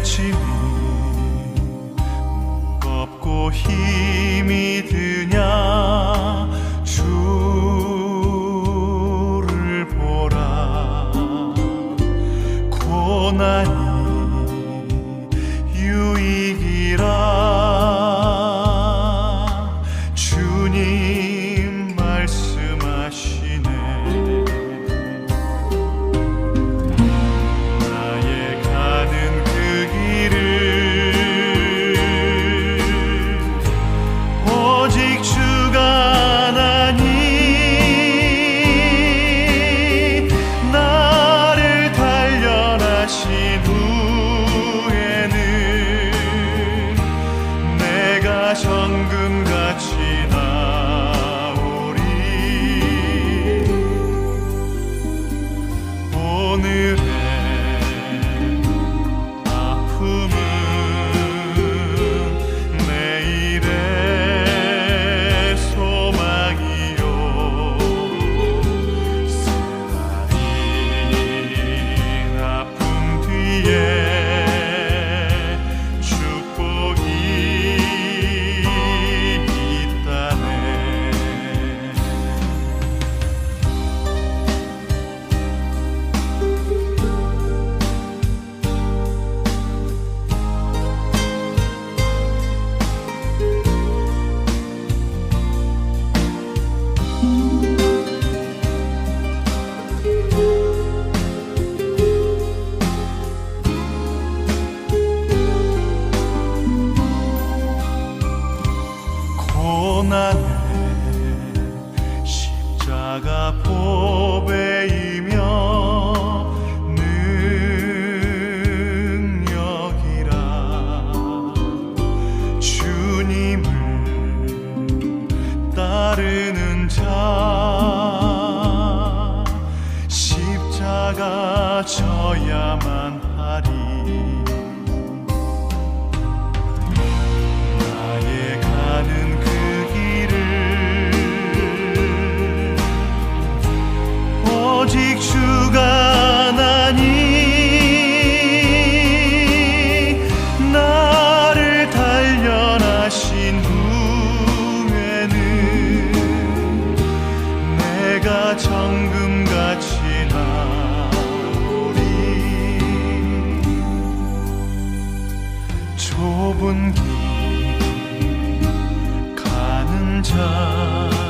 내 짐이 무겁고 힘이 드냐? 주를 보라. 고난이 고난의 십자가 보배이며 능력이라. 주님을 따르는 자 십자가 져야만 하리 좁은 길 가는 자